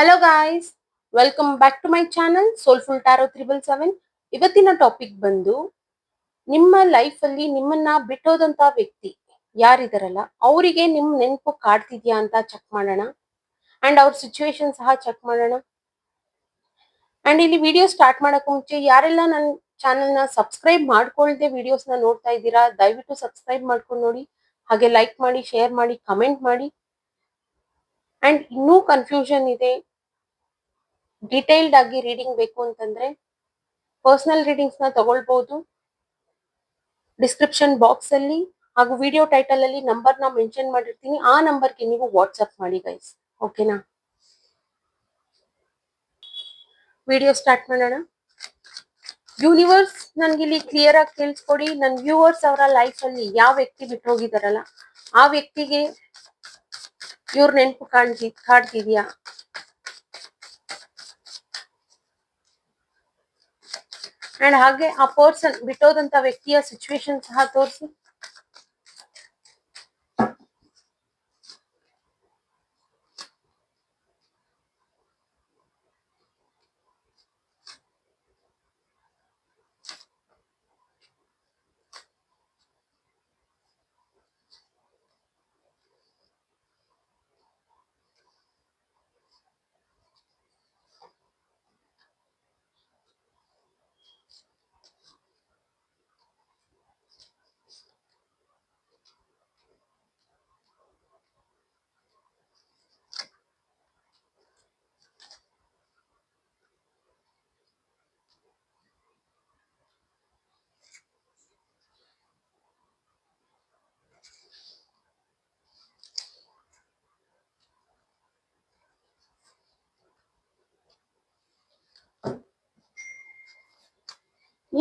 Hello guys welcome back to my channel soulful tarot triple seven ಇವತ್ತಿನ topic ಬಂದು, ನಿಮ್ಮ life ಅಲ್ಲಿ ನಿಮ್ಮನ್ನ ಬಿಟ್ಟೋದಂತ ವ್ಯಕ್ತಿ ಯಾರಿದಾರಲ್ಲ, ಅವರಿಗೆ ನಿಮ್ ನೆನಪು ಕಾಡ್ತಿದ್ಯಾ ಅಂತ ಚೆಕ್ ಮಾಡೋಣ. ಅಂಡ್ ಅವ್ರ ಸಿಚುವೇಶನ್ ಸಹ ಚೆಕ್ ಮಾಡೋಣ. ಅಂಡ್ ಇಲ್ಲಿ ವಿಡಿಯೋ ಸ್ಟಾರ್ಟ್ ಮಾಡಕ್ ಮುಂಚೆ, ಯಾರೆಲ್ಲ ನನ್ನ ಚಾನೆಲ್ನ ಸಬ್ಸ್ಕ್ರೈಬ್ ಮಾಡ್ಕೊಳ್ದೆ ವಿಡಿಯೋಸ್ನ ನೋಡ್ತಾ ಇದ್ದೀರಾ, ದಯವಿಟ್ಟು ಸಬ್ಸ್ಕ್ರೈಬ್ ಮಾಡ್ಕೊಂಡು ನೋಡಿ. ಹಾಗೆ ಲೈಕ್ ಮಾಡಿ ಶೇರ್ ಮಾಡಿ ಕಮೆಂಟ್ ಮಾಡಿ. ಅಂಡ್ ಇನ್ನೂ ಕನ್ಫ್ಯೂಷನ್ ಇದೆ. ಡೀಟೇಲ್ಡ್ ಆಗಿ ರೀಡಿಂಗ್ ಬೇಕು ಅಂತಂದ್ರೆ ಪರ್ಸನಲ್ ರೀಡಿಂಗ್ಸ್ನ ತಗೊಳ್ಬಹುದು ಡಿಸ್ಕ್ರಿಪ್ಷನ್ ಬಾಕ್ಸ್ ಅಲ್ಲಿ ಹಾಗೂ ವಿಡಿಯೋ ಟೈಟಲ್ ಅಲ್ಲಿ ನಂಬರ್ನ ಮೆನ್ಷನ್ ಮಾಡಿರ್ತೀನಿ. ಆ ನಂಬರ್ಗೆ ನೀವು ವಾಟ್ಸ್ಆಪ್ ಮಾಡಿ ಗೈಸ್ ಓಕೆನಾ ವಿಡಿಯೋ ಸ್ಟಾರ್ಟ್ ಮಾಡೋಣ. ಯೂನಿವರ್ಸ್ ನನ್ಗೆ ಇಲ್ಲಿ ಕ್ಲಿಯರ್ ಆಗಿ ತಿಳಿಸ್ಕೊಡಿ. ನನ್ನ ವ್ಯೂವರ್ಸ್ ಅವರ ಲೈಫ್ ಅಲ್ಲಿ ಯಾವ ವ್ಯಕ್ತಿ ಬಿಟ್ಟು ಹೋಗಿದಾರಲ್ಲ ಆ ವ್ಯಕ್ತಿಗೆ ಇವ್ರ ನೆನಪು ಕಾಣ್ತಿ ಕಾಡ್ತಿದ್ಯಾ ಅಂಡ್ ಹಾಗೆ ಆ ಪರ್ಸನ್ ಬಿಟ್ಟೋದಂತ ವ್ಯಕ್ತಿಯ ಸಿಚುವೇಶನ್ ಸಹ ತೋರಿಸಿ.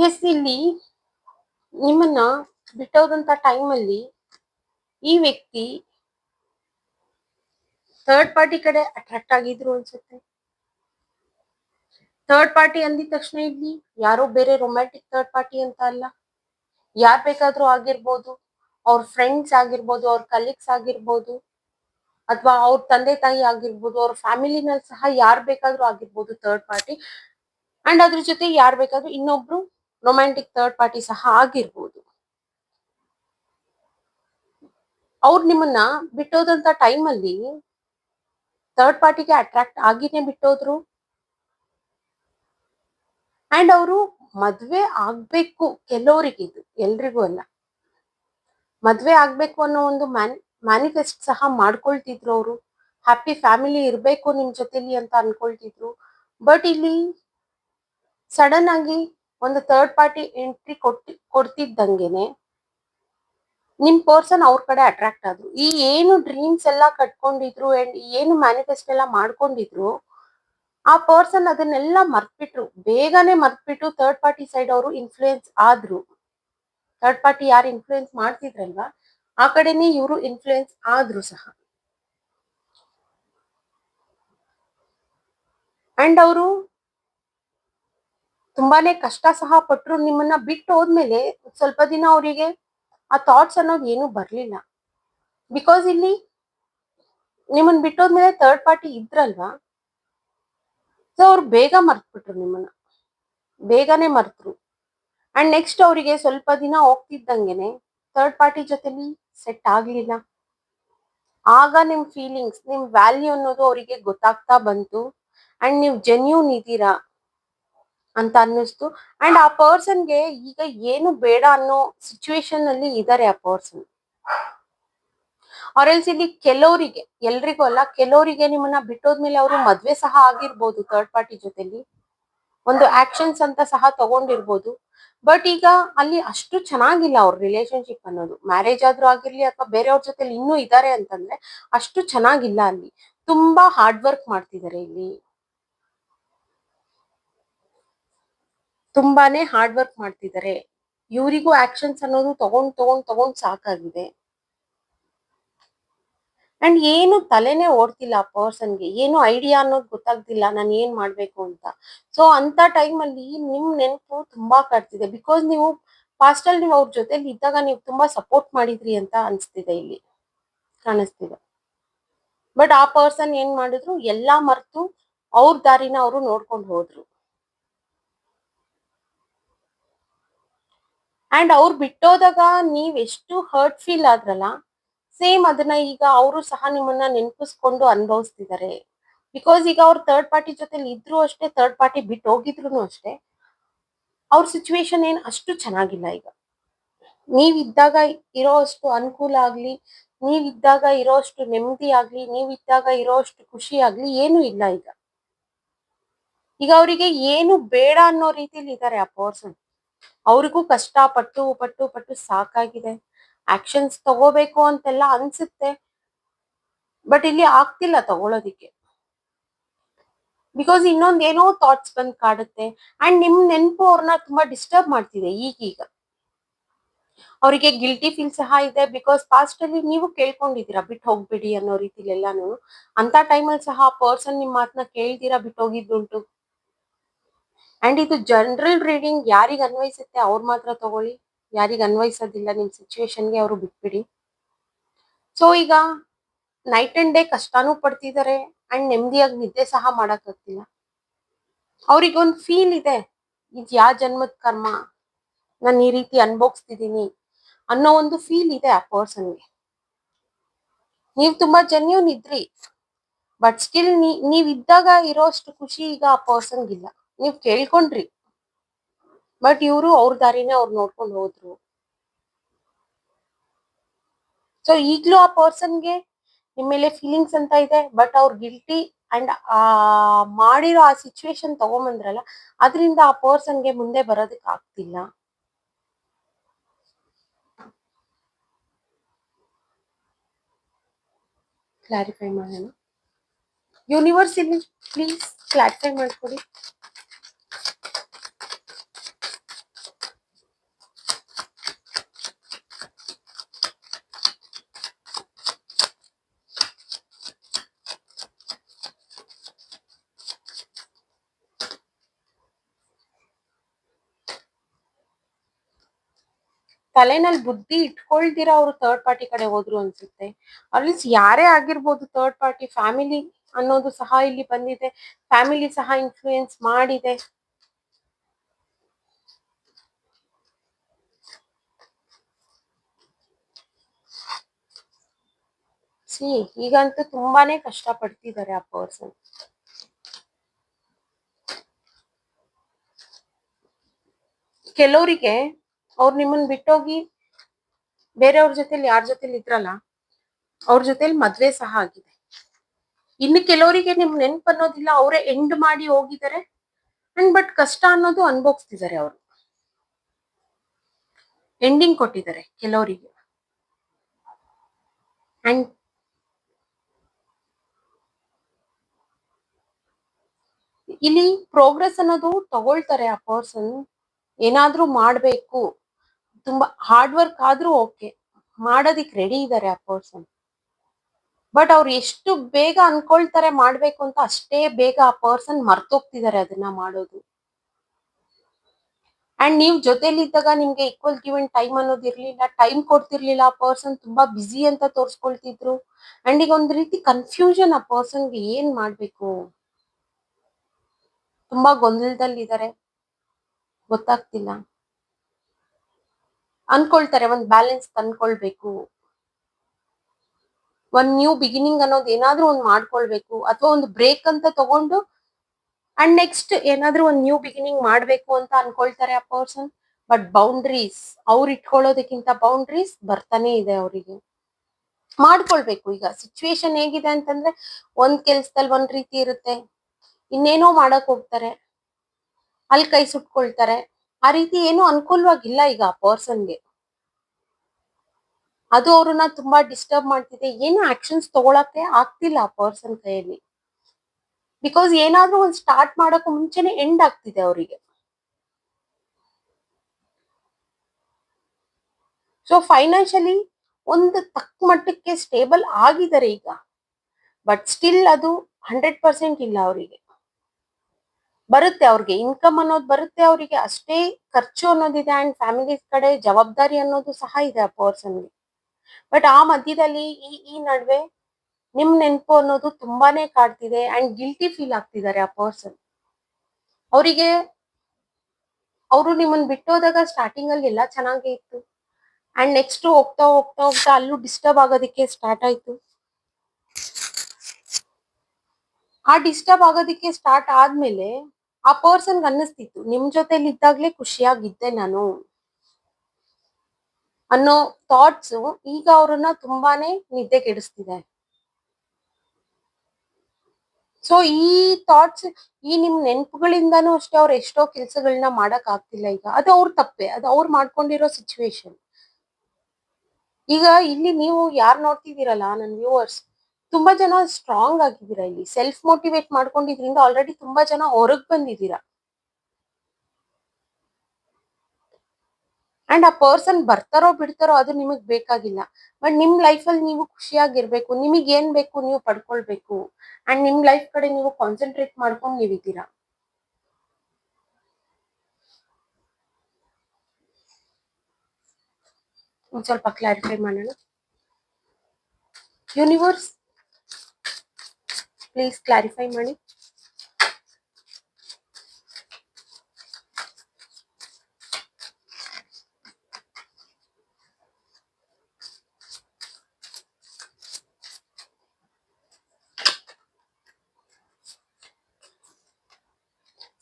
ಎಸ್ ಇಲ್ಲಿ ನಿಮ್ಮನ್ನ ಬಿಟ್ಟೋದಂತ ಟೈಮ್ ಅಲ್ಲಿ ಈ ವ್ಯಕ್ತಿ ಥರ್ಡ್ ಪಾರ್ಟಿ ಕಡೆ ಅಟ್ರಾಕ್ಟ್ ಆಗಿದ್ರು ಅನ್ಸುತ್ತೆ. ಥರ್ಡ್ ಪಾರ್ಟಿ ಅಂದಿದ ತಕ್ಷಣ ಇಲ್ಲಿ ಯಾರೋ ಬೇರೆ ರೊಮ್ಯಾಂಟಿಕ್ ಥರ್ಡ್ ಪಾರ್ಟಿ ಅಂತ ಅಲ್ಲ. ಯಾರ್ ಬೇಕಾದ್ರೂ ಆಗಿರ್ಬೋದು, ಅವ್ರ ಫ್ರೆಂಡ್ಸ್ ಆಗಿರ್ಬೋದು, ಅವ್ರ ಕಲೀಗ್ಸ್ ಆಗಿರ್ಬೋದು, ಅಥವಾ ಅವ್ರ ತಂದೆ ತಾಯಿ ಆಗಿರ್ಬೋದು, ಅವ್ರ ಫ್ಯಾಮಿಲಿನಲ್ಲಿ ಸಹ ಯಾರ್ ಬೇಕಾದ್ರೂ ಆಗಿರ್ಬೋದು ಥರ್ಡ್ ಪಾರ್ಟಿ ಅಂಡ್ ಅದ್ರ ಜೊತೆ ಯಾರ್ ಬೇಕಾದ್ರೂ ಇನ್ನೊಬ್ರು ರೊಮ್ಯಾಂಟಿಕ್ ಥರ್ಡ್ ಪಾರ್ಟಿ ಸಹ ಆಗಿರ್ಬೋದು. ಅವ್ರು ನಿಮ್ಮನ್ನ ಬಿಟ್ಟೋದಂತ ಟೈಮ್ ಅಲ್ಲಿ ಥರ್ಡ್ ಪಾರ್ಟಿಗೆ ಅಟ್ರಾಕ್ಟ್ ಆಗಿನೇ ಬಿಟ್ಟೋದ್ರು. ಅಂಡ್ ಅವರು ಮದ್ವೆ ಆಗ್ಬೇಕು ಕೆಲವರಿಗೆ ಇದು, ಎಲ್ರಿಗೂ ಅಲ್ಲ. ಮದ್ವೆ ಆಗ್ಬೇಕು ಅನ್ನೋ ಒಂದು ಮ್ಯಾನ್ ಮ್ಯಾನಿಫೆಸ್ಟ್ ಸಹ ಮಾಡ್ಕೊಳ್ತಿದ್ರು ಅವರು. ಹ್ಯಾಪಿ ಫ್ಯಾಮಿಲಿ ಇರಬೇಕು ನಿಮ್ ಜೊತೆಲಿ ಅಂತ ಅನ್ಕೊಳ್ತಿದ್ರು. ಬಟ್ ಇಲ್ಲಿ ಸಡನ್ ಆಗಿ ಒಂದು ಥರ್ಡ್ ಪಾರ್ಟಿ ಎಂಟ್ರಿ ಕೊಟ್ಟಿ, ಕೊಡ್ತಿದ್ದಂಗೆನೆ ನಿಮ್ ಪರ್ಸನ್ ಅವ್ರ ಕಡೆ ಅಟ್ರಾಕ್ಟ್ ಆದ್ರು. ಈ ಏನು ಡ್ರೀಮ್ಸ್ ಎಲ್ಲ ಕಟ್ಕೊಂಡಿದ್ರು ಅಂಡ್ ಏನು ಮ್ಯಾನಿಫೆಸ್ಟ್ ಎಲ್ಲ ಮಾಡ್ಕೊಂಡಿದ್ರು, ಆ ಪರ್ಸನ್ ಅದನ್ನೆಲ್ಲ ಮರ್ತ್ಬಿಟ್ರು. ಬೇಗನೆ ಮರ್ತ್ಬಿಟ್ಟು ಥರ್ಡ್ ಪಾರ್ಟಿ ಸೈಡ್ ಅವರು ಇನ್ಫ್ಲೂಯೆನ್ಸ್ ಆದ್ರು. ಥರ್ಡ್ ಪಾರ್ಟಿ ಯಾರು ಇನ್ಫ್ಲೂಯೆನ್ಸ್ ಮಾಡ್ತಿದ್ರಲ್ವಾ, ಆ ಕಡೆನೆ ಇವರು ಇನ್ಫ್ಲೂಯೆನ್ಸ್ ಆದ್ರು ಸಹ. ಅಂಡ್ ಅವರು ತುಂಬಾನೇ ಕಷ್ಟ ಸಹ ಪಟ್ರು ನಿಮ್ಮನ್ನ ಬಿಟ್ಟು ಹೋದ್ಮೇಲೆ ಸ್ವಲ್ಪ ದಿನ ಅವರಿಗೆ ಆ ಥಾಟ್ಸ್ ಅನ್ನೋದು ಏನು ಬರ್ಲಿಲ್ಲ. ಬಿಕಾಸ್ ಇಲ್ಲಿ ನಿಮ್ಮನ್ನ ಬಿಟ್ಟೋದ್ಮೇಲೆ ಥರ್ಡ್ ಪಾರ್ಟಿ ಇದ್ರಲ್ವಾ? ಸೊ ಅವ್ರು ಬೇಗ ಮರ್ತ್ಬಿಟ್ರು ನಿಮ್ಮನ್ನ. ಬೇಗನೆ ಮರ್ತರು. ಅಂಡ್ ನೆಕ್ಸ್ಟ್ ಅವರಿಗೆ ಸ್ವಲ್ಪ ದಿನ ಹೋಗ್ತಿದ್ದಂಗೆನೆ ಥರ್ಡ್ ಪಾರ್ಟಿ ಜೊತೆಲಿ ಸೆಟ್ ಆಗ್ಲಿಲ್ಲ. ಆಗ ನಿಮ್ ಫೀಲಿಂಗ್ಸ್ ನಿಮ್ ವ್ಯಾಲ್ಯೂ ಅನ್ನೋದು ಅವರಿಗೆ ಗೊತ್ತಾಗ್ತಾ ಬಂತು. ಅಂಡ್ ನೀವು ಜೆನ್ಯೂನ್ ಇದ್ದೀರಾ? ಅಂತ ಅನ್ನಿಸ್ತು. ಅಂಡ್ ಆ ಪರ್ಸನ್ಗೆ ಈಗ ಏನು ಬೇಡ ಅನ್ನೋ ಸಿಚುವೇಶನ್ ಅಲ್ಲಿ ಇದಾರೆ ಆ ಪರ್ಸನ್ ಆರೆಲ್ಸ್ ಇಲ್ಲಿ ಕೆಲವರಿಗೆ, ಎಲ್ರಿಗೂ ಅಲ್ಲ, ಕೆಲವರಿಗೆ ನಿಮ್ಮನ್ನ ಬಿಟ್ಟೋದ್ಮೇಲೆ ಅವರು ಮದ್ವೆ ಸಹ ಆಗಿರ್ಬೋದು ಥರ್ಡ್ ಪಾರ್ಟಿ ಜೊತೆಲಿ. ಒಂದು ಆಕ್ಷನ್ಸ್ ಅಂತ ಸಹ ತಗೊಂಡಿರ್ಬೋದು. ಬಟ್ ಈಗ ಅಲ್ಲಿ ಅಷ್ಟು ಚೆನ್ನಾಗಿಲ್ಲ ಅವ್ರ ರಿಲೇಶನ್ಶಿಪ್ ಅನ್ನೋದು. ಮ್ಯಾರೇಜ್ ಆದ್ರೂ ಆಗಿರ್ಲಿ ಅಥವಾ ಬೇರೆಯವ್ರ ಜೊತೆಲಿ ಇನ್ನೂ ಇದಾರೆ ಅಂತಂದ್ರೆ ಅಷ್ಟು ಚೆನ್ನಾಗಿಲ್ಲ ಅಲ್ಲಿ. ತುಂಬಾ ಹಾರ್ಡ್ ವರ್ಕ್ ಮಾಡ್ತಿದ್ದಾರೆ ಇಲ್ಲಿ. ತುಂಬಾನೇ ಹಾರ್ಡ್ ವರ್ಕ್ ಮಾಡ್ತಿದ್ದಾರೆ. ಇವರಿಗೂ ಆಕ್ಷನ್ಸ್ ಅನ್ನೋದು ತಗೊಂಡ್ ತಗೊಂಡ್ ತಗೊಂಡ್ ಸಾಕಾಗಿದೆ. ಅಂಡ್ ಏನು ತಲೆನೇ ಓಡ್ತಿಲ್ಲ ಆ ಪರ್ಸನ್ಗೆ ಏನು ಐಡಿಯಾ ಅನ್ನೋದು ಗೊತ್ತಾಗ್ತಿಲ್ಲ ನಾನು ಏನ್ ಮಾಡ್ಬೇಕು ಅಂತ. ಸೊ ಅಂತ ಟೈಮ್ ಅಲ್ಲಿ ನಿಮ್ ನೆನಪು ತುಂಬಾ ಕಾಡ್ತಿದೆ ಬಿಕಾಸ್ ನೀವು ಪಾಸ್ಟ್ ಅಲ್ಲಿ ನೀವು ಅವ್ರ ಜೊತೆಲಿ ಇದ್ದಾಗ ನೀವು ತುಂಬಾ ಸಪೋರ್ಟ್ ಮಾಡಿದ್ರಿ ಅಂತ ಅನ್ಸ್ತಿದೆ ಇಲ್ಲಿ. ಕಾಣಿಸ್ತಿದೆ. ಬಟ್ ಆ ಪರ್ಸನ್ ಏನ್ ಮಾಡಿದ್ರು, ಎಲ್ಲಾ ಮರ್ತು ಅವ್ರ ದಾರಿನ ಅವರು ನೋಡ್ಕೊಂಡು ಹೋದ್ರು. ಅಂಡ್ ಅವ್ರು ಬಿಟ್ಟೋದಾಗ ನೀವ್ ಎಷ್ಟು ಹರ್ಟ್ ಫೀಲ್ ಆದ್ರಲ್ಲ ಸೇಮ್ ಅದನ್ನ ಈಗ ಅವರು ಸಹ ನಿಮ್ಮನ್ನ ನೆನಪಿಸ್ಕೊಂಡು ಅನುಭವಿಸ್ತಿದ್ದಾರೆ ಬಿಕಾಸ್ ಈಗ ಅವ್ರ ಥರ್ಡ್ ಪಾರ್ಟಿ ಜೊತೆಲಿ ಇದ್ರು ಅಷ್ಟೇ ಥರ್ಡ್ ಪಾರ್ಟಿ ಬಿಟ್ಟು ಹೋಗಿದ್ರು ಅಷ್ಟೇ, ಅವ್ರ ಸಿಚುವೇಶನ್ ಏನ್ ಅಷ್ಟು ಚೆನ್ನಾಗಿಲ್ಲ ಈಗ. ನೀವಿದ್ದಾಗ ಇರೋ ಅಷ್ಟು ಅನುಕೂಲ ಆಗ್ಲಿ, ನೀವಿದ್ದಾಗ ಇರೋ ಅಷ್ಟು ನೆಮ್ಮದಿ ಆಗ್ಲಿ, ನೀವಿದ್ದಾಗ ಇರೋ ಅಷ್ಟು ಖುಷಿ ಆಗ್ಲಿ ಏನು ಇಲ್ಲ ಈಗ. ಈಗ ಅವರಿಗೆ ಏನು ಬೇಡ ಅನ್ನೋ ರೀತಿಲಿ ಇದ್ದಾರೆ ಆ ಪರ್ಸನ್ ಅವ್ರಿಗೂ ಕಷ್ಟ, ಪಟ್ಟು ಪಟ್ಟು ಪಟ್ಟು ಸಾಕಾಗಿದೆ. ಆಕ್ಷನ್ಸ್ ತಗೋಬೇಕು ಅಂತೆಲ್ಲ ಅನ್ಸುತ್ತೆ. ಬಟ್ ಇಲ್ಲಿ ಆಗ್ತಿಲ್ಲ ತಗೊಳೋದಿಕ್ಕೆ. ಬಿಕಾಸ್ ಇನ್ನೊಂದ್ ಏನೋ ಥಾಟ್ಸ್ ಬಂದ್ ಕಾಡುತ್ತೆ. ಅಂಡ್ ನಿಮ್ ನೆನಪು ಅವ್ರನ್ನ ತುಂಬಾ ಡಿಸ್ಟರ್ಬ್ ಮಾಡ್ತಿದೆ ಈಗೀಗ. ಅವರಿಗೆ ಗಿಲ್ಟಿ ಫೀಲ್ ಸಹ ಇದೆ. ಬಿಕಾಸ್ ಪಾಸ್ಟ್ ಅಲ್ಲಿ ನೀವು ಕೇಳ್ಕೊಂಡಿದ್ದೀರಾ ಬಿಟ್ಟು ಹೋಗ್ಬಿಡಿ ಅನ್ನೋ ರೀತಿಲೆಲ್ಲಾನು. ಅಂತ ಟೈಮಲ್ಲಿ ಸಹ ಆ ಪರ್ಸನ್ ನಿಮ್ ಮಾತನ್ನ ಕೇಳ್ತೀರಾ ಬಿಟ್ಟು ಹೋಗಿದ್ದುಂಟು. ಅಂಡ್ ಇದು ಜನರಲ್ ರೀಡಿಂಗ್ ಯಾರಿಗೆ ಅನ್ವಯಿಸುತ್ತೆ ಅವ್ರು ಮಾತ್ರ ತಗೊಳ್ಳಿ. ಯಾರಿಗೆ ಅನ್ವಯಿಸೋದಿಲ್ಲ ನಿಮ್ಮ ಸಿಚುವೇಶನ್ಗೆ ಅವರು ಬಿಟ್ಬಿಡಿ. ಸೊ ಈಗ ನೈಟ್ ಅಂಡ್ ಡೇ ಕಷ್ಟನೂ ಪಡ್ತಿದ್ದಾರೆ ಅಂಡ್ ನೆಮ್ಮದಿಯಾಗಿ ನಿದ್ದೆ ಸಹ ಮಾಡೋಕ್ಕಾಗ್ತಿಲ್ಲ. ಅವ್ರಿಗೆ ಒಂದು ಫೀಲ್ ಇದೆ. ಇದು ಯಾವ ಜನ್ಮದ ಕರ್ಮ? ನಾನು ಈ ರೀತಿ ಅನ್ಭೋಗಿಸ್ತಿದೀನಿ ಅನ್ನೋ ಒಂದು ಫೀಲ್ ಇದೆ ಆ ಪರ್ಸನ್ಗೆ ನೀವು ತುಂಬಾ ಜನ್ಯೂನ್ ಇದ್ರಿ. ಬಟ್ ಸ್ಟಿಲ್ ನೀ ನೀವ್ ಇದ್ದಾಗ ಇರೋಷ್ಟು ಖುಷಿ ಈಗ ಆ ಪರ್ಸನ್ಗಿಲ್ಲ ನೀವ್ ಕೇಳ್ಕೊಂಡ್ರಿ. ಬಟ್ ಇವರು ಅವ್ರ ದಾರಿನೇ ಅವ್ರು ನೋಡ್ಕೊಂಡು ಹೋದ್ರು. ಸೊ ಈಗ್ಲೂ ಆ ಪರ್ಸನ್ಗೆ ನಿಮ್ಮ ಮೇಲೆ ಫೀಲಿಂಗ್ಸ್ ಅಂತ ಇದೆ ಬಟ್ ಅವ್ರ ಗಿಲ್ಟಿ ಅಂಡ್ ಆ, ಮಾಡಿರೋ ಆ ಸಿಚುವೇಶನ್ ತಗೊಂಬಂದ್ರಲ್ಲ, ಅದರಿಂದ ಆ ಪರ್ಸನ್ಗೆ ಮುಂದೆ ಬರೋದಕ್ಕೆ ಆಗ್ತಿಲ್ಲ. ಕ್ಲಾರಿಫೈ ಮಾಡೋಣ. ಯೂನಿವರ್ಸ್ ಇಲ್ಲಿ ಪ್ಲೀಸ್ ಕ್ಲಾರಿಫೈ ಮಾಡ್ಕೊಡಿ. ತಲೆನಲ್ಲಿ ಬುದ್ಧಿ ಇಟ್ಕೊಳ್ದಿರ ಅವರು ಥರ್ಡ್ ಪಾರ್ಟಿ ಕಡೆ ಹೋದ್ರು ಅನ್ಸುತ್ತೆ. ಅಟ್ಲೀಸ್ಟ್ ಯಾರೇ ಆಗಿರ್ಬೋದು ಥರ್ಡ್ ಪಾರ್ಟಿ ಫ್ಯಾಮಿಲಿ ಅನ್ನೋದು ಸಹ ಇಲ್ಲಿ ಬಂದಿದೆ. ಫ್ಯಾಮಿಲಿ ಸಹ ಇನ್ಫ್ಲೂಯೆನ್ಸ್ ಮಾಡಿದೆ. ಸಿ ಈಗಂತೂ ತುಂಬಾನೇ ಕಷ್ಟ ಪಡ್ತಿದ್ದಾರೆ ಆ ಪರ್ಸನ್ ಕೆಲವರಿಗೆ ಅವ್ರು ನಿಮ್ಮನ್ನ ಬಿಟ್ಟೋಗಿ ಬೇರೆಯವ್ರ ಜೊತೆಲಿ ಯಾರ ಜೊತೆಲಿ ಇದ್ರಲ್ಲ, ಅವ್ರ ಜೊತೆಲಿ ಮದ್ವೆ ಸಹ ಆಗಿದೆ. ಇನ್ನು ಕೆಲವರಿಗೆ ನಿಮ್ ನೆನ್ಪು ಅನ್ನೋದಿಲ್ಲ, ಅವರೇ ಎಂಡ್ ಮಾಡಿ ಹೋಗಿದ್ದಾರೆ ಅಂಡ್ ಬಟ್ ಕಷ್ಟ ಅನ್ನೋದು ಅನ್ಭೋಗಿಸ್ತಿದ್ದಾರೆ ಅವರು. ಎಂಡಿಂಗ್ ಕೊಟ್ಟಿದ್ದಾರೆ ಕೆಲವರಿಗೆ. ಅಂಡ್ ಇಲ್ಲಿ ಪ್ರೋಗ್ರೆಸ್ ಅನ್ನೋದು ತಗೊಳ್ತಾರೆ ಆ ಪರ್ಸನ್ ಏನಾದ್ರೂ ಮಾಡ್ಬೇಕು. ತುಂಬಾ ಹಾರ್ಡ್ ವರ್ಕ್ ಆದ್ರೂ ಓಕೆ ಮಾಡೋದಿಕ್ ರೆಡಿ ಇದ್ದಾರೆ ಆ ಪರ್ಸನ್ ಬಟ್ ಅವ್ರು ಎಷ್ಟು ಬೇಗ ಅನ್ಕೊಳ್ತಾರೆ ಮಾಡ್ಬೇಕು ಅಂತ ಅಷ್ಟೇ ಬೇಗ ಆ ಪರ್ಸನ್ ಮರ್ತೋಗ್ತಿದ್ದಾರೆ ಅದನ್ನ ಮಾಡೋದು. ಅಂಡ್ ನೀವ್ ಜೊತೆಲಿದ್ದಾಗ ನಿಮ್ಗೆ ಈಕ್ವಲ್ ಗಿವನ್ ಟೈಮ್ ಅನ್ನೋದು ಇರ್ಲಿಲ್ಲ ಟೈಮ್ ಕೊಡ್ತಿರ್ಲಿಲ್ಲ ಆ ಪರ್ಸನ್ ತುಂಬಾ ಬಿಸಿ ಅಂತ ತೋರ್ಸ್ಕೊಳ್ತಿದ್ರು. ಅಂಡ್ ಈಗ ಒಂದ್ ರೀತಿ ಕನ್ಫ್ಯೂಷನ್ ಆ ಪರ್ಸನ್ಗೆ ಏನ್ ಮಾಡ್ಬೇಕು? ತುಂಬಾ ಗೊಂದಲದಲ್ಲಿದ್ದಾರೆ ಗೊತ್ತಾಗ್ತಿಲ್ಲ. ಅನ್ಕೊಳ್ತಾರೆ, ಒಂದ್ ಬ್ಯಾಲೆನ್ಸ್ ತಂದ್ಕೊಳ್ಬೇಕು. ಒಂದ್ ನ್ಯೂ ಬಿಗಿನಿಂಗ್ ಅನ್ನೋದು ಏನಾದ್ರೂ ಒಂದ್ ಮಾಡ್ಕೊಳ್ಬೇಕು, ಅಥವಾ ಒಂದು ಬ್ರೇಕ್ ಅಂತ ತಗೊಂಡು ಅಂಡ್ ನೆಕ್ಸ್ಟ್ ಏನಾದ್ರೂ ಒಂದ್ ನ್ಯೂ ಬಿಗಿನಿಂಗ್ ಮಾಡ್ಬೇಕು ಅಂತ ಅನ್ಕೊಳ್ತಾರೆ ಆ ಪರ್ಸನ್ ಬಟ್ ಬೌಂಡ್ರೀಸ್ ಅವ್ರು ಇಟ್ಕೊಳ್ಳೋದಕ್ಕಿಂತ ಬೌಂಡ್ರೀಸ್ ಬರ್ತಾನೆ ಇದೆ ಅವರಿಗೆ. ಮಾಡ್ಕೊಳ್ಬೇಕು ಈಗ ಸಿಚುವೇಶನ್ ಹೇಗಿದೆ ಅಂತಂದ್ರೆ, ಒಂದ್ ಕೆಲ್ಸದಲ್ಲಿ ಒಂದ್ ರೀತಿ ಇರುತ್ತೆ. ಇನ್ನೇನೋ ಮಾಡಕ್ ಹೋಗ್ತಾರೆ. ಅಲ್ಲಿ ಕೈ ಸುಟ್ಕೊಳ್ತಾರೆ. ಆ ರೀತಿ ಏನು ಅನುಕೂಲವಾಗಿಲ್ಲ ಈಗ ಆ ಪರ್ಸನ್ಗೆ. ಅದು ಅವ್ರನ್ನ ತುಂಬಾ ಡಿಸ್ಟರ್ಬ್ ಮಾಡ್ತಿದೆ. ಏನು ಆಕ್ಷನ್ಸ್ ತಗೊಳಕ್ಕೆ ಆಗ್ತಿಲ್ಲ ಆ ಪರ್ಸನ್ ಕೈಯಲ್ಲಿ. ಬಿಕಾಸ್ ಏನಾದ್ರೂ ಒಂದು ಸ್ಟಾರ್ಟ್ ಮಾಡಕ್ ಮುಂಚೆನೆ ಎಂಡ್ ಆಗ್ತಿದೆ ಅವರಿಗೆ. ಸೊ ಫೈನಾನ್ಷಿಯಲಿ ಒಂದು ತಕ್ಕ ಮಟ್ಟಕ್ಕೆ ಸ್ಟೇಬಲ್ ಆಗಿದ್ದಾರೆ ಈಗ. ಬಟ್ ಸ್ಟಿಲ್ ಅದು ಹಂಡ್ರೆಡ್ ಪರ್ಸೆಂಟ್ ಇಲ್ಲ ಅವರಿಗೆ. ಬರುತ್ತೆ ಅವ್ರಿಗೆ. ಇನ್ಕಮ್ ಅನ್ನೋದು ಬರುತ್ತೆ ಅವರಿಗೆ. ಅಷ್ಟೇ ಖರ್ಚು ಅನ್ನೋದಿದೆ ಅಂಡ್ ಫ್ಯಾಮಿಲಿ ಕಡೆ ಜವಾಬ್ದಾರಿ ಅನ್ನೋದು ಸಹ ಇದೆ ಆ ಪರ್ಸನ್ಗೆ ಬಟ್ ಆ ಮಧ್ಯದಲ್ಲಿ ಈ ಈ ನಡುವೆ ನಿಮ್ ನೆನಪು ಅನ್ನೋದು ತುಂಬಾನೇ ಕಾಡ್ತಿದೆ ಅಂಡ್ ಗಿಲ್ಟಿ ಫೀಲ್ ಆಗ್ತಿದ್ದಾರೆ ಆ ಪರ್ಸನ್ ಅವರಿಗೆ ಅವರು ನಿಮ್ಮನ್ನ ಬಿಟ್ಟೋದಾಗ ಸ್ಟಾರ್ಟಿಂಗ್ ಅಲ್ಲಿ ಎಲ್ಲ ಚೆನ್ನಾಗೇ ಇತ್ತು. ಅಂಡ್ ನೆಕ್ಸ್ಟ್ ಹೋಗ್ತಾ ಹೋಗ್ತಾ ಹೋಗ್ತಾ ಅಲ್ಲೂ ಡಿಸ್ಟರ್ಬ್ ಆಗೋದಕ್ಕೆ ಸ್ಟಾರ್ಟ್ ಆಯ್ತು. ಆ ಡಿಸ್ಟರ್ಬ್ ಆಗೋದಕ್ಕೆ ಸ್ಟಾರ್ಟ್ ಆದ್ಮೇಲೆ ಆ ಪರ್ಸನ್ ಅನ್ನಿಸ್ತಿತ್ತು. ನಿಮ್ ಜೊತೆಲಿ ಇದ್ದಾಗ್ಲೇ ಖುಷಿಯಾಗಿದ್ದೆ ನಾನು ಅನ್ನೋ ಥಾಟ್ಸ್ ಈಗ ಅವ್ರನ್ನ ತುಂಬಾನೇ ನಿದ್ದೆ ಕೆಡಿಸ್ತಿದೆ ಸೊ ಈ ಥಾಟ್ಸ್ ಈ ನಿಮ್ ನೆನಪುಗಳಿಂದಾನು ಅಷ್ಟೇ ಅವ್ರು ಎಷ್ಟೋ ಕೆಲಸಗಳನ್ನ ಮಾಡಕ್ ಆಗ್ತಿಲ್ಲ ಈಗ. ಅದು ಅವ್ರ ತಪ್ಪೆ. ಅದು ಅವ್ರು ಮಾಡ್ಕೊಂಡಿರೋ ಸಿಚುವೇಶನ್ ಈಗ ಇಲ್ಲಿ ನೀವು ಯಾರು ನೋಡ್ತಿದ್ದೀರಲ್ಲ ನನ್ನ ವ್ಯೂವರ್ಸ್ ತುಂಬಾ ಜನ ಸ್ಟ್ರಾಂಗ್ ಆಗಿದ್ದೀರಾ ಇಲ್ಲಿ? ಸೆಲ್ಫ್ ಮೋಟಿವೇಟ್ ಮಾಡ್ಕೊಂಡಿದ್ರಿಂದ ಆಲ್ರೆಡಿ ತುಂಬಾ ಜನ ಹೊರಗ್ ಬಂದಿದ್ದೀರಾ? ಅಂಡ್ ಆ ಪರ್ಸನ್ ಬರ್ತಾರೋ ಬಿಡ್ತಾರೋ ಅದು ನಿಮಗ್ ಬೇಕಾಗಿಲ್ಲ. ಬಟ್ ನಿಮ್ ಲೈಫಲ್ಲಿ ನೀವು ಖುಷಿಯಾಗಿರ್ಬೇಕು, ನಿಮಗೆ ಏನ್ ಬೇಕು ನೀವು ಪಡ್ಕೊಳ್ಬೇಕು. ಅಂಡ್ ನಿಮ್ ಲೈಫ್ ಕಡೆ ನೀವು ಕಾನ್ಸಂಟ್ರೇಟ್ ಮಾಡ್ಕೊಂಡು ನೀವಿದ್ದೀರಾ ಸ್ವಲ್ಪ ಕ್ಲಾರಿಫೈ ಮಾಡೋಣ. ಯೂನಿವರ್ಸ್ ಪ್ಲೀಸ್ ಕ್ಲಾರಿಫೈ ಮಾಡಿ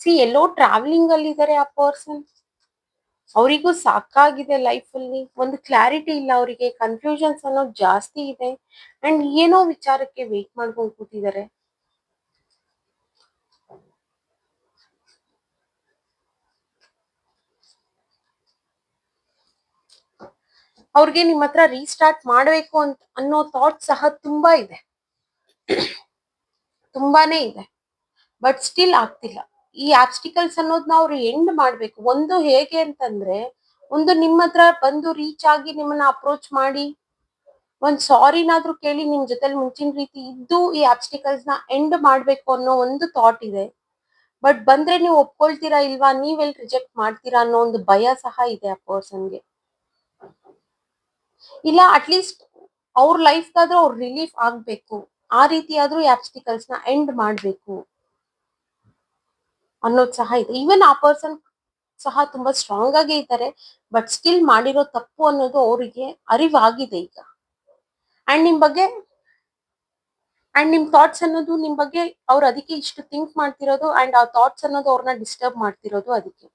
ಸಿ ಎಲ್ಲೋ ಟ್ರಾವೆಲಿಂಗ್ ಅಲ್ಲಿ ಇದಾರೆ ಆ ಪರ್ಸನ್ ಅವರಿಗೂ ಸಾಕಾಗಿದೆ ಲೈಫ್ ಅಲ್ಲಿ. ಒಂದು ಕ್ಲಾರಿಟಿ ಇಲ್ಲ ಅವರಿಗೆ. ಕನ್ಫ್ಯೂಷನ್ಸ್ ಅನ್ನೋದು ಜಾಸ್ತಿ ಇದೆ. ಅಂಡ್ ಏನೋ ವಿಚಾರಕ್ಕೆ ವೇಟ್ ಮಾಡ್ಕೊಂಡು ಕೂತಿದ್ದಾರೆ. ಅವ್ರಿಗೆ ನಿಮ್ಮ ಹತ್ರ ರೀಸ್ಟಾರ್ಟ್ ಮಾಡಬೇಕು ಅಂತ ಅನ್ನೋ ಥಾಟ್ ಸಹ ತುಂಬಾ ಇದೆ. ತುಂಬಾನೇ ಇದೆ. ಬಟ್ ಸ್ಟಿಲ್ ಆಗ್ತಿಲ್ಲ. ಈ ಆಬ್ಸ್ಟಿಕಲ್ಸ್ ಅನ್ನೋದನ್ನ ಅವ್ರು ಎಂಡ್ ಮಾಡ್ಬೇಕು. ಒಂದು ಹೇಗೆ ಅಂತಂದ್ರೆ, ಒಂದು ನಿಮ್ಮ ಹತ್ರ ಬಂದು ರೀಚ್ ಆಗಿ ನಿಮ್ಮನ್ನ ಅಪ್ರೋಚ್ ಮಾಡಿ, ಒಂದ್ ಸಾರಿನಾದ್ರೂ ಕೇಳಿ ನಿಮ್ ಜೊತೆಲಿ ಮುಂಚಿನ ರೀತಿ ಇದ್ದು ಈ ಆಬ್ಸ್ಟಿಕಲ್ಸ್ನ ಎಂಡ್ ಮಾಡ್ಬೇಕು ಅನ್ನೋ ಒಂದು ಥಾಟ್ ಇದೆ. ಬಟ್ ಬಂದ್ರೆ ನೀವು ಒಪ್ಕೊಳ್ತೀರಾ ಇಲ್ವಾ, ನೀವೆಲ್ ರಿಜೆಕ್ಟ್ ಮಾಡ್ತೀರಾ ಅನ್ನೋ ಒಂದು ಭಯ ಸಹ ಇದೆ ಆ ಪರ್ಸನ್ಗೆ ಇಲ್ಲ ಅಟ್ಲೀಸ್ಟ್ ಅವ್ರ ಲೈಫ್ಗಾದ್ರೂ ಅವ್ರ ರಿಲೀಫ್ ಆಗ್ಬೇಕು. ಆ ರೀತಿ ಆದ್ರೂ ಈ ಆಬ್ಸ್ಟಿಕಲ್ಸ್ನ ಎಂಡ್ ಮಾಡ್ಬೇಕು. ಅನ್ನೋದು ಸಹ ಇದೆ. ಈವನ್ ಆ ಪರ್ಸನ್ ಸಹ ತುಂಬಾ ಸ್ಟ್ರಾಂಗ್ ಆಗೇ ಇದ್ದಾರೆ ಬಟ್ ಸ್ಟಿಲ್ ಮಾಡಿರೋ ತಪ್ಪು ಅನ್ನೋದು ಅವರಿಗೆ ಅರಿವಾಗಿದೆ ಈಗ. ಅಂಡ್ ನಿಮ್ ಬಗ್ಗೆ ಅಂಡ್ ನಿಮ್ ಥಾಟ್ಸ್ ಅನ್ನೋದು ನಿಮ್ ಬಗ್ಗೆ ಅವ್ರು ಅದಕ್ಕೆ ಇಷ್ಟು ಥಿಂಕ್ ಮಾಡ್ತಿರೋದು ಅಂಡ್ ಆ ಥಾಟ್ಸ್ ಅನ್ನೋದು ಅವ್ರನ್ನ ಡಿಸ್ಟರ್ಬ್ ಮಾಡ್ತಿರೋದು ಅದಕ್ಕೆ.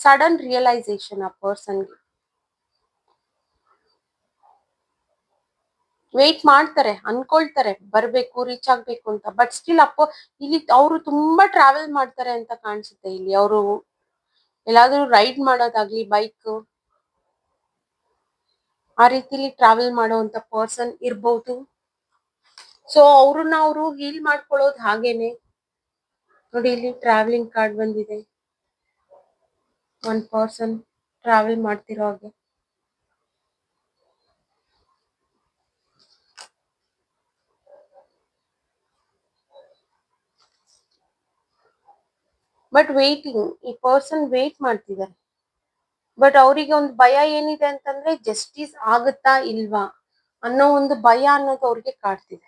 ಸಡನ್ ರಿಯಲೈಸೇಷನ್ ಆ ಪರ್ಸನ್ಗೆ ವೇಟ್ ಮಾಡ್ತಾರೆ, ಅನ್ಕೊಳ್ತಾರೆ, ಬರ್ಬೇಕು ರೀಚ್ ಆಗ್ಬೇಕು ಅಂತ. ಬಟ್ ಸ್ಟಿಲ್ ಅಪ್ಪ, ಇಲ್ಲಿ ಅವರು ತುಂಬಾ ಟ್ರಾವೆಲ್ ಮಾಡ್ತಾರೆ ಅಂತ ಕಾಣಿಸುತ್ತೆ ಇಲ್ಲಿ. ಅವರು ಎಲ್ಲಾದ್ರೂ ರೈಡ್ ಮಾಡೋದಾಗ್ಲಿ ಬೈಕ್ ಆ ರೀತಿಲಿ ಟ್ರಾವೆಲ್ ಮಾಡುವಂತ ಪರ್ಸನ್ ಇರ್ಬೋದು. ಸೊ ಅವ್ರನ್ನ ಅವರು ಹೀಲ್ ಮಾಡ್ಕೊಳ್ಳೋದು ಹಾಗೇನೆ. ನೋಡಿ, ಇಲ್ಲಿ ಟ್ರಾವೆಲಿಂಗ್ ಕಾರ್ಡ್ ಬಂದಿದೆ. ಒನ್ ಪರ್ಸನ್ ಟ್ರಾವೆಲ್ ಮಾಡ್ತಿರೋ ಹಾಗೆ. ಬಟ್ ವೇಟಿಂಗ್ ಈ ಪರ್ಸನ್ ವೇಟ್ ಮಾಡ್ತಿದ್ದಾರೆ. ಬಟ್ ಅವರಿಗೆ ಒಂದು ಭಯ ಏನಿದೆ ಅಂತಂದ್ರೆ ಜಸ್ಟಿಸ್ ಆಗುತ್ತಾ ಇಲ್ವಾ ಅನ್ನೋ ಒಂದು ಭಯ ಅನ್ನೋದು ಅವ್ರಿಗೆ ಕಾಡ್ತಿದೆ.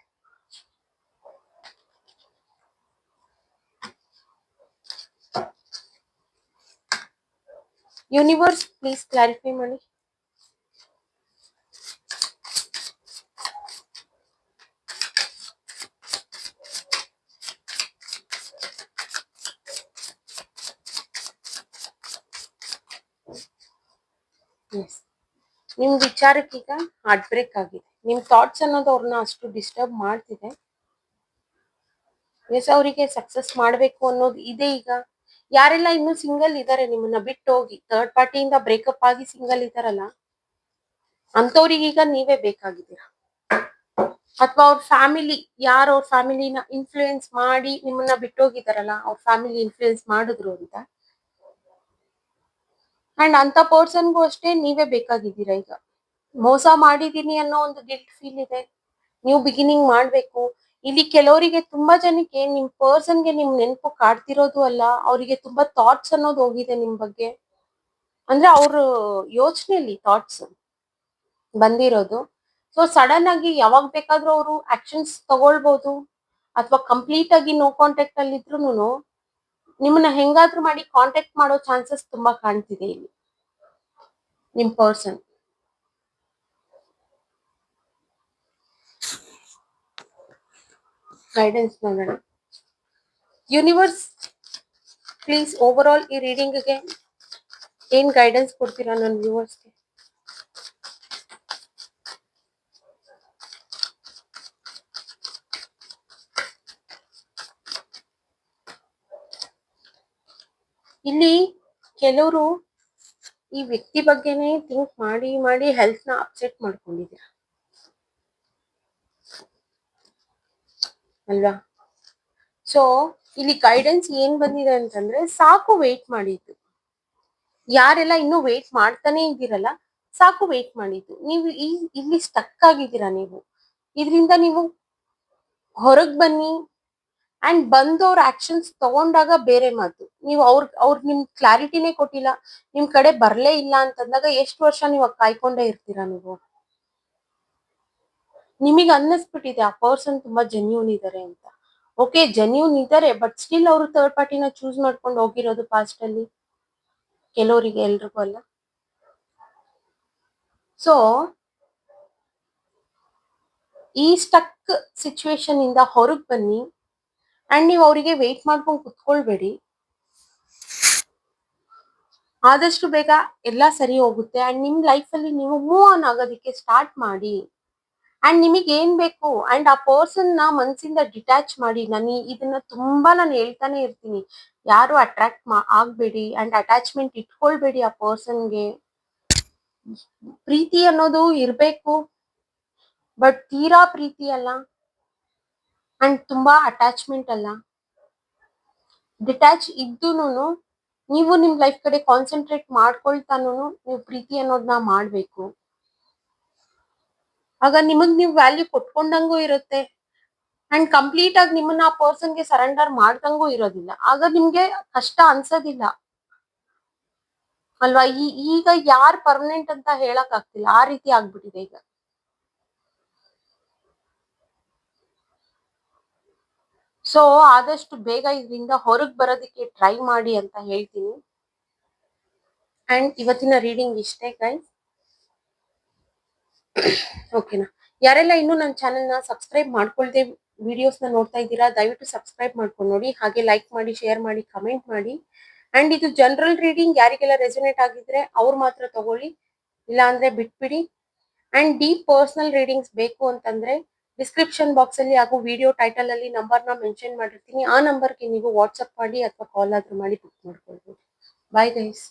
ಯೂನಿವರ್ಸ್ ಪ್ಲೀಸ್ ಕ್ಲಾರಿಫೈ ಮಾಡಿ. ಎಸ್ ನಿಮ್ ವಿಚಾರಕ್ಕೆ ಈಗ ಹಾರ್ಟ್ ಬ್ರೇಕ್ ಆಗಿದೆ. ನಿಮ್ ಥಾಟ್ಸ್ ಅನ್ನೋದು ಅವ್ರನ್ನ ಅಷ್ಟು ಡಿಸ್ಟರ್ಬ್ ಮಾಡ್ತಿದೆ. ಎಸ್ ಅವರಿಗೆ ಸಕ್ಸಸ್ ಮಾಡ್ಬೇಕು ಅನ್ನೋದು ಇದೆ ಈಗ. ಯಾರೆಲ್ಲ ಇನ್ನು ಸಿಂಗಲ್ ಇದಾರೆ, ನಿಮ್ಮನ್ನ ಬಿಟ್ಟು ಹೋಗಿ ಥರ್ಡ್ ಪಾರ್ಟಿಯಿಂದ ಬ್ರೇಕಪ್ ಆಗಿ ಸಿಂಗಲ್ ಇದಾರಲ್ಲ ಅಂತವ್ರಿಗೆ ಈಗ ನೀವೇ ಬೇಕಾಗಿದ್ದೀರಾ? ಅಥವಾ ಅವ್ರ ಫ್ಯಾಮಿಲಿ ಯಾರು ಅವ್ರ ಫ್ಯಾಮಿಲಿನ ಇನ್ಫ್ಲೂಯೆನ್ಸ್ ಮಾಡಿ ನಿಮ್ಮನ್ನ ಬಿಟ್ಟೋಗಿದಾರಲ್ಲ, ಅವ್ರ ಫ್ಯಾಮಿಲಿ ಇನ್ಫ್ಲೂಯೆನ್ಸ್ ಮಾಡಿದ್ರು ಅಂತ ಅಂಡ್ ಅಂತ ಪರ್ಸನ್ಗೂ ಅಷ್ಟೇ ನೀವೇ ಬೇಕಾಗಿದ್ದೀರಾ ಈಗ? ಮೋಸ ಮಾಡಿದೀನಿ ಅನ್ನೋ ಒಂದು ಗಿಲ್ಟ್ ಫೀಲ್ ಇದೆ. ನೀವು ಬಿಗಿನಿಂಗ್ ಮಾಡ್ಬೇಕು. ಇಲ್ಲಿ ಕೆಲವರಿಗೆ ತುಂಬಾ ಜನಕ್ಕೆ ನಿಮ್ ಪರ್ಸನ್ಗೆ ನಿಮ್ ನೆನಪು ಕಾಡ್ತಿರೋದು ಅಲ್ಲ, ಅವರಿಗೆ ತುಂಬಾ ಥಾಟ್ಸ್ ಅನ್ನೋದು ಹೋಗಿದೆ ನಿಮ್ ಬಗ್ಗೆ. ಅಂದ್ರೆ ಅವ್ರ ಯೋಚನೆಯಲ್ಲಿ ಥಾಟ್ಸ್ ಬಂದಿರೋದು. ಸೊ ಸಡನ್ ಆಗಿ ಯಾವಾಗ ಬೇಕಾದ್ರೂ ಅವರು ಆಕ್ಷನ್ಸ್ ತಗೊಳ್ಬಹುದು ಅಥವಾ ಕಂಪ್ಲೀಟ್ ಆಗಿ ನೋ ಕಾಂಟ್ಯಾಕ್ಟ್ ಅಲ್ಲಿ ಇದ್ರು ನಿಮ್ಮನ್ನ ಹೆಂಗಾದ್ರೂ ಮಾಡಿ ಕಾಂಟ್ಯಾಕ್ಟ್ ಮಾಡೋ ಚಾನ್ಸಸ್ ತುಂಬಾ ಕಾಣ್ತಿದೆ ಇಲ್ಲಿ. ನಿಮ್ ಪರ್ಸನ್ ಗೈಡೆನ್ಸ್ ನೋಡೋಣ. ಯೂನಿವರ್ಸ್ ಪ್ಲೀಸ್ ಓವರ್ ಆಲ್ ಈ ರೀಡಿಂಗ್ಗೆ ಏನ್ ಗೈಡೆನ್ಸ್ ಕೊಡ್ತೀರಾ ನನ್ನ ವ್ಯೂವರ್ಸ್ಗೆ ಇಲ್ಲಿ ಕೆಲವರು ಈ ವ್ಯಕ್ತಿ ಬಗ್ಗೆನೇ ಥಿಂಕ್ ಮಾಡಿ ಮಾಡಿ ಹೆಲ್ತ್ನ ಅಪ್ಸೆಟ್ ಮಾಡ್ಕೊಂಡಿದ್ದೀರಾ? ಅಲ್ವಾ? ಸೊ ಇಲ್ಲಿ ಗೈಡೆನ್ಸ್ ಏನ್ ಬಂದಿದೆ ಅಂತಂದ್ರೆ ಸಾಕು ವೇಟ್ ಮಾಡಿದ್ದು. ಯಾರೆಲ್ಲ ಇನ್ನೂ ವೇಟ್ ಮಾಡ್ತಾನೆ ಇದ್ದೀರಲ್ಲ, ಸಾಕು ವೇಟ್ ಮಾಡಿದ್ದು. ನೀವು ಇಲ್ಲಿ ಸ್ಟಕ್ ಆಗಿದ್ದೀರಾ ನೀವು. ಇದರಿಂದ ನೀವು ಹೊರಗ್ ಬನ್ನಿ ಅಂಡ್ ಬಂದವ್ರ ಆಕ್ಷನ್ಸ್ ತಗೊಂಡಾಗ ಬೇರೆ ಮಾತು. ನೀವು ಅವ್ರ ಅವ್ರ ನಿಮ್ ಕ್ಲಾರಿಟಿನೇ ಕೊಟ್ಟಿಲ್ಲ, ನಿಮ್ ಕಡೆ ಬರ್ಲೇ ಇಲ್ಲ ಅಂತಂದಾಗ ಎಷ್ಟು ವರ್ಷ ನೀವು ಕಾಯ್ಕೊಂಡೇ ಇರ್ತೀರಾ ನೀವು? ನಿಮಗೆ ಅನ್ನಿಸ್ಬಿಟ್ಟಿದೆ, ಆ ಪರ್ಸನ್ ತುಂಬಾ ಜೆನ್ಯೂನ್ ಇದಾರೆ ಅಂತ. ಓಕೆ ಜೆನ್ಯೂನ್ ಇದಾರೆ ಬಟ್ ಸ್ಟಿಲ್ ಅವರು ಥರ್ಡ್ ಪಾರ್ಟಿನ ಚೂಸ್ ಮಾಡ್ಕೊಂಡು ಹೋಗಿರೋದು ಪಾಸ್ಟ್ ಅಲ್ಲಿ. ಕೆಲವರಿಗೆ ಎಲ್ರಿಗೂ ಅಲ್ಲ. ಸೊ ಈ ಸ್ಟಕ್ ಸಿಚುವೇಶನ್ ಇಂದ ಹೊರಗೆ ಬನ್ನಿ. ಅಂಡ್ ನೀವು ಅವರಿಗೆ ವೇಟ್ ಮಾಡ್ಕೊಂಡು ಕುತ್ಕೊಳ್ಬೇಡಿ. ಆದಷ್ಟು ಬೇಗ ಎಲ್ಲ ಸರಿ ಹೋಗುತ್ತೆ. ಅಂಡ್ ನಿಮ್ ಲೈಫ್ ಅಲ್ಲಿ ನೀವು ಮೂವ್ ಆನ್ ಆಗೋದಕ್ಕೆ ಸ್ಟಾರ್ಟ್ ಮಾಡಿ. ಅಂಡ್ ನಿಮಗೆ ಏನ್ ಬೇಕು? ಅಂಡ್ ಆ ಪರ್ಸನ್ನ ಮನಸ್ಸಿಂದ ಡಿಟ್ಯಾಚ್ ಮಾಡಿ. ನಾನು ಇದನ್ನ ತುಂಬಾ ನಾನು ಹೇಳ್ತಾನೆ ಇರ್ತೀನಿ. ಯಾರು ಅಟ್ರಾಕ್ಟ್ ಆಗ್ಬೇಡಿ. ಅಂಡ್ ಅಟ್ಯಾಚ್ಮೆಂಟ್ ಇಟ್ಕೊಳ್ಬೇಡಿ ಆ ಪರ್ಸನ್ಗೆ ಪ್ರೀತಿ ಅನ್ನೋದು ಇರ್ಬೇಕು. ಬಟ್ ತೀರಾ ಪ್ರೀತಿ ಅಲ್ಲ. ಅಂಡ್ ತುಂಬಾ ಅಟ್ಯಾಚ್ಮೆಂಟ್ ಅಲ್ಲ. ಡಿಟ್ಯಾಚ್ ಇದ್ದೂನು ನೀವು ನಿಮ್ ಲೈಫ್ ಕಡೆ ಕಾನ್ಸಂಟ್ರೇಟ್ ಮಾಡ್ಕೊಳ್ತಾನು ನೀವು ಪ್ರೀತಿ ಅನ್ನೋದನ್ನ ಮಾಡ್ಬೇಕು. ಆಗ ನಿಮಗ್ ನೀವು ವ್ಯಾಲ್ಯೂ ಕೊಟ್ಕೊಂಡಂಗೂ ಇರುತ್ತೆ. ಅಂಡ್ ಕಂಪ್ಲೀಟ್ ಆಗಿ ನಿಮ್ಮನ್ನ ಆ ಪರ್ಸನ್ಗೆ ಸರೆಂಡರ್ ಮಾಡ್ದಂಗೂ ಇರೋದಿಲ್ಲ. ಆಗ ನಿಮ್ಗೆ ಕಷ್ಟ ಅನ್ಸೋದಿಲ್ಲ. ಅಲ್ವಾ? ಈಗ ಯಾರ್ ಪರ್ಮನೆಂಟ್ ಅಂತ ಹೇಳಕ್ ಆಗ್ತಿಲ್ಲ. ಆ ರೀತಿ ಆಗ್ಬಿಟ್ಟಿದೆ ಈಗ. ಸೊ ಆದಷ್ಟು ಬೇಗ ಇದರಿಂದ ಹೊರಗೆ ಬರೋದಕ್ಕೆ ಟ್ರೈ ಮಾಡಿ ಅಂತ ಹೇಳ್ತೀನಿ. ಅಂಡ್ ಇವತ್ತಿನ ರೀಡಿಂಗ್ ಇಷ್ಟೇ ಗೈಸ್ ಓಕೆನಾ ಯಾರೆಲ್ಲ ಇನ್ನೂ ನನ್ನ ಚಾನೆಲ್ನ ಸಬ್ಸ್ಕ್ರೈಬ್ ಮಾಡ್ಕೊಳ್ದೆ ವಿಡಿಯೋಸ್ನ ನೋಡ್ತಾ ಇದ್ದೀರಾ, ದಯವಿಟ್ಟು ಸಬ್ಸ್ಕ್ರೈಬ್ ಮಾಡ್ಕೊಂಡು ನೋಡಿ. ಹಾಗೆ ಲೈಕ್ ಮಾಡಿ ಶೇರ್ ಮಾಡಿ ಕಮೆಂಟ್ ಮಾಡಿ. ಅಂಡ್ ಇದು ಜನರಲ್ ರೀಡಿಂಗ್ ಯಾರಿಗೆಲ್ಲ ರೆಸೊನೇಟ್ ಆಗಿದ್ರೆ ಅವ್ರು ಮಾತ್ರ ತಗೊಳ್ಳಿ. ಇಲ್ಲ ಅಂದ್ರೆ ಬಿಟ್ಬಿಡಿ. ಅಂಡ್ ಡೀಪ್ ಪರ್ಸನಲ್ ರೀಡಿಂಗ್ಸ್ ಬೇಕು ಅಂತಂದ್ರೆ ಡಿಸ್ಕ್ರಿಪ್ಷನ್ ಬಾಕ್ಸ್ ಅಲ್ಲಿ ಹಾಗೂ ವಿಡಿಯೋ ಟೈಟಲ್ ಅಲ್ಲಿ ನಂಬರ್ನ ಮೆನ್ಷನ್ ಮಾಡಿರ್ತೀನಿ. ಆ ನಂಬರ್ಗೆ ನೀವು ವಾಟ್ಸ್ಆಪ್ ಮಾಡಿ ಅಥವಾ ಕಾಲ್ ಆದ್ರೂ ಮಾಡಿ ಬುಕ್ ಮಾಡ್ಕೊಳ್ಬೋದು. Bye guys